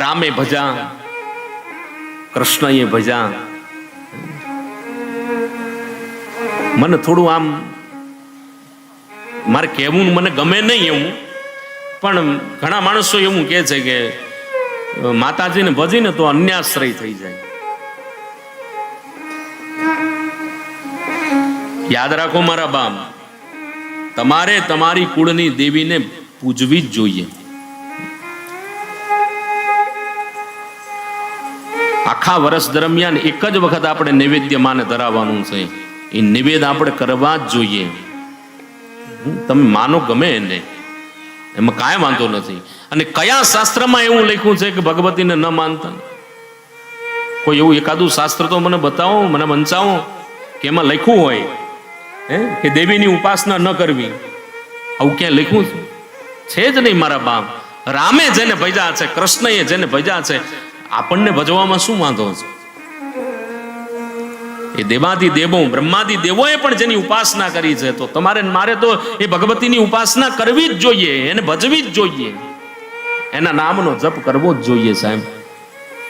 રામે ભજા, કૃષ્ણએ ભજા. મને થોડું આમ, મારે કહેવું મને ગમે નહીં એવું, પણ ઘણા માણસો એવું કહે છે કે, માતાજીને ભજીને તો અન્યાશ્રય થઈ જાય. યાદ રાખો મારા બાપ, તમારે તમારી કુળની દેવીને પૂજવી જ જોઈએ. આખા વર્ષ દરમિયાન એક જ વખત આપણે નૈવેદ્ય માને ધરાવવાનું છે. એ નિવેદ આપણે કરવા જ જોઈએ. તમે માનો ગમે એને. એમાં કાંઈ વાંધો નથી. અને કયા શાસ્ત્રમાં એવું લખ્યું છે કે ભગવતીને ન માનતા? કોઈ એવું એકાદું શાસ્ત્ર તો મને બતાવો, મને વંચાવો, કે એમાં લખ્યું હોય, હે, કે દેવીની ઉપાસના ન કરવી. આવું ક્યાંય લખ્યું છે જ નહીં મારા બાપ. રામે જેને ભજ્યા છે, કૃષ્ણએ જેને ભજ્યા છે આપણને ભજવામાં શું વાંધો છે? એ દેવાદી દેવો, બ્રહ્માદી દેવોએ પણ જેની ઉપાસના કરી છે, તો તમારે મારે તો એ ભગવતીની ઉપાસના કરવી જ જોઈએ, એને ભજવી જ જોઈએ. એના નામનો જપ કરવો જ જોઈએ સાહેબ.